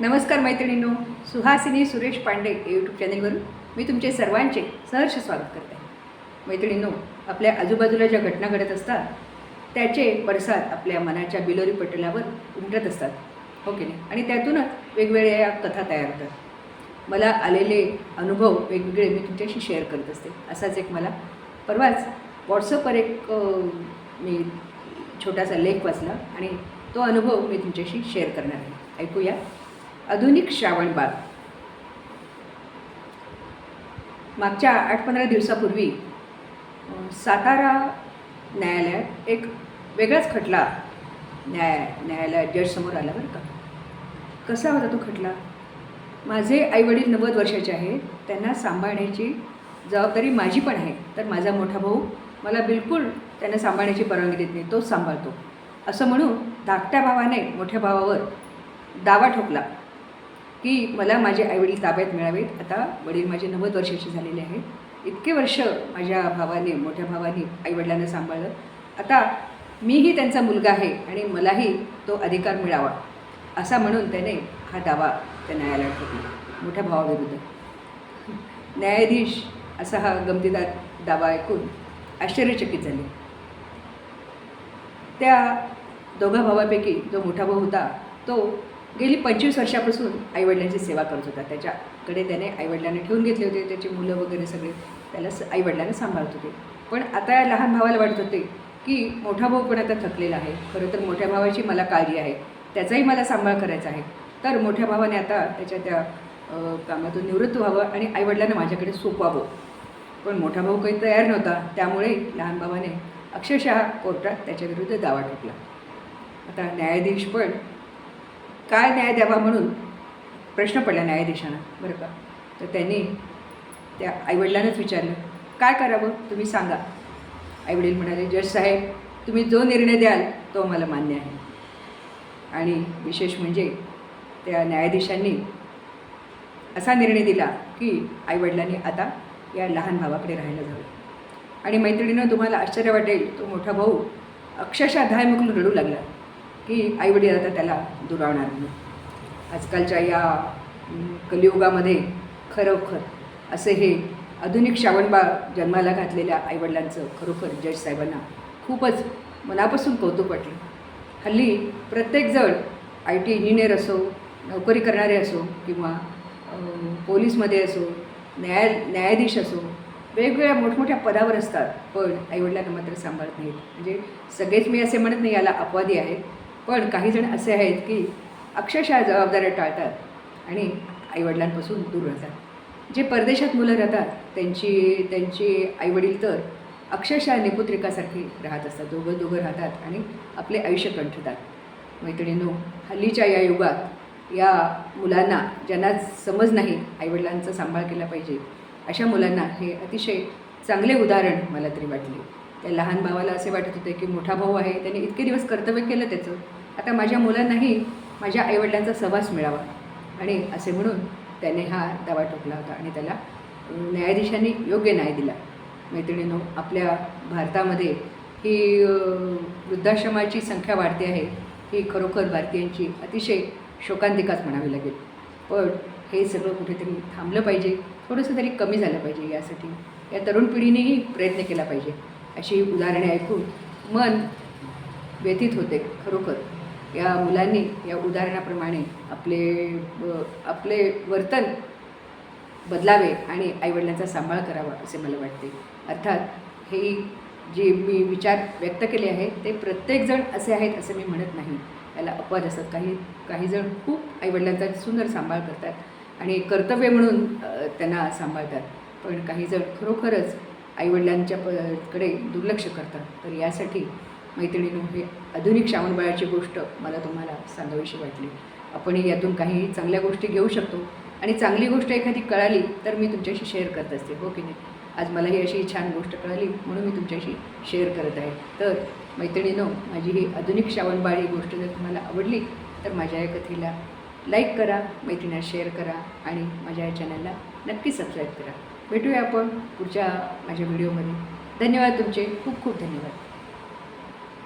नमस्कार मैत्रिणींनो सुहासिनी सुरेश पांडे यूट्यूब चॅनेलवरून मी तुमचे सर्वांचे सहर्ष स्वागत करते. मैत्रिणींनो आपल्या आजूबाजूला ज्या घटना घडत असतात त्याचे पडसाद आपल्या मनाच्या बिलोरी पटलावर उमटत असतात. हो ओके नाही? आणि त्यातूनच वेगवेगळ्या कथा तयार होतात. मला आलेले अनुभव वेगवेगळे मी तुमच्याशी शेअर करत असते. असाच एक मला परवाच व्हॉट्सअपवर एक मी छोटासा लेख वाचला आणि तो अनुभव मी तुमच्याशी शेअर करणार आहे. ऐकूया. आधुनिक श्रावणबाग मागच्या आठ पंधरा दिवसापूर्वी सातारा न्यायालयात एक वेगळाच खटला न्याय न्यायालयात जजसमोर आला बरं का. कसा होता तो खटला? माझे आईवडील नव्वद वर्षाचे आहेत त्यांना सांभाळण्याची जबाबदारी माझी पण आहे तर माझा मोठा भाऊ मला बिलकुल त्यांना सांभाळण्याची परवानगी देत नाही तोच सांभाळतो. असं म्हणून धाकट्या भावाने मोठ्या भावावर दावा ठोकला. की मला माझे आईवडील ताब्यात मिळावेत. आता वडील माझे नव्वद वर्षाचे झालेले आहेत. इतके वर्ष माझ्या भावाने मोठ्या भावाने आईवडिलांना सांभाळलं. आता मीही त्यांचा मुलगा आहे आणि मलाही तो अधिकार मिळावा असा म्हणून त्याने हा दावा त्या न्यायालयात ठेवला. मोठ्या भावाविरुद्ध. न्यायाधीश असा हा गमतीदार दावा ऐकून आश्चर्यचकित झाले. त्या दोघा भावापैकी जो मोठा भाऊ होता तो गेली पंचवीस वर्षापासून आईवडिलांची सेवा करत होता त्याच्याकडे त्याने आईवडिलांना ठेवून घेतले होते त्याची मुलं वगैरे सगळे. त्याला स आईवडिलांना सांभाळत होते. पण आता या लहान भावाला वाटत होते की मोठा भाऊ पण आता थकलेला आहे. खरं तर मोठ्या भावाची मला काळजी आहे. त्याचाही मला सांभाळ करायचा आहे. तर मोठ्या भावाने आता त्याच्या त्या कामातून निवृत्त व्हावं आणि आईवडिलांना माझ्याकडे सोपवावं. पण मोठा भाऊ काही तयार नव्हता. त्यामुळे लहान भावाने अक्षरशः कोर्टात त्याच्याविरुद्ध दावा ठोकला. आता न्यायाधीश पण काय न्याय द्यावा म्हणून प्रश्न पडला न्यायाधीशांना बरं का? तर त्यांनी त्या आईवडिलांनाच विचारलं काय करावं? तुम्ही सांगा. आईवडील म्हणाले जज साहेब तुम्ही जो निर्णय द्याल तो आम्हाला मान्य आहे. आणि विशेष म्हणजे त्या न्यायाधीशांनी असा निर्णय दिला की आईवडिलांनी आता या लहान भावाकडे राहायला जावं. आणि मैत्रिणीनं तुम्हाला आश्चर्य वाटेल तो मोठा भाऊ अक्षरशः धायमुखून रडू लागला. की आईवडील आता त्याला दुरावणार नाही. आजकालच्या या कलियुगामध्ये खरोखर असे हे आधुनिक श्रावणबाळ जन्माला घातलेल्या आईवडिलांचं खरोखर जज साहेबांना खूपच मनापासून कौतुक वाटलं. हल्ली प्रत्येकजण आय टी इंजिनियर असो नोकरी करणारे असो किंवा पोलीसमध्ये असो न्याय न्यायाधीश असो वेगवेगळ्या मोठमोठ्या पदावर असतात. पण आईवडिलांना मात्र सांभाळत नाहीत. म्हणजे सगळेच मी असे म्हणत नाही याला अपवादी आहेत. पण काही जण असे आहेत की अक्षरशः जबाबदाऱ्या टाळतात आणि आईवडिलांपासून दूर राहतात. जे परदेशात मुलं राहतात त्यांची त्यांची आईवडील तर अक्षरशः निपुत्रिकासारखी राहत असतात. दोघं दोघं राहतात आणि आपले आयुष्य कंठतात मैत्रिणींनो हल्लीच्या या युगात या मुलांना ज्यांना समज नाही आईवडिलांचा सांभाळ केला पाहिजे अशा मुलांना हे अतिशय चांगले उदाहरण मला तरी वाटले. त्या लहान भावाला असे वाटत होते की मोठा भाऊ आहे त्याने इतके दिवस कर्तव्य केलं त्याचं. आता माझ्या मुलांनाही माझ्या आईवडिलांचा सहवास मिळावा. आणि असे म्हणून त्याने हा दावा ठोकला होता आणि त्याला न्यायाधीशांनी योग्य न्याय दिला. मैत्रिणीनो आपल्या भारतामध्ये ही वृद्धाश्रमाची संख्या वाढते आहे ही खरोखर भारतीयांची अतिशय शोकांतिकाच म्हणावी लागेल. पण हे सगळं कुठेतरी थांबलं पाहिजे थोडंसं तरी कमी झालं पाहिजे यासाठी. या तरुण पिढीनेही प्रयत्न केला पाहिजे. अशी उदाहरणे ऐकून मन व्यतीत होते खरोखर. या मुलांनी या उदाहरणाप्रमाणे आपले आपले वर्तन बदलावे आणि आईवडिलांचा सांभाळ करावा असे मला वाटते. अर्थात हे जे मी विचार व्यक्त केले आहेत ते प्रत्येकजण असे आहेत असं मी म्हणत नाही. याला अपवाद असतात. काही काही जण खूप आईवडिलांचा सुंदर सांभाळ करतात आणि कर्तव्य म्हणून त्यांना सांभाळतात. पण काही जण खरोखरच आईवडिलांच्या प कडे दुर्लक्ष करतात. तर यासाठी मैत्रिणीनं हे आधुनिक श्रावणबाळाची गोष्ट मला तुम्हाला सांगावीशी वाटली. आपणही यातून काही चांगल्या गोष्टी घेऊ शकतो. आणि चांगली गोष्ट एखादी कळाली तर मी तुमच्याशी शेअर करत असते. हो की नाही? आज मला ही अशी छान गोष्ट कळाली म्हणून मी तुमच्याशी शेअर करत आहे. तर मैत्रिणीनो माझी ही आधुनिक श्रावणबाळ ही गोष्ट जर तुम्हाला आवडली तर माझ्या या कथेला लाईक करा मैत्रिणीला शेअर करा आणि माझ्या या चॅनलला नक्की सबस्क्राईब करा. भेटूया आपण पुढच्या माझ्या व्हिडिओमध्ये. धन्यवाद तुमचे. खूप खूप धन्यवाद.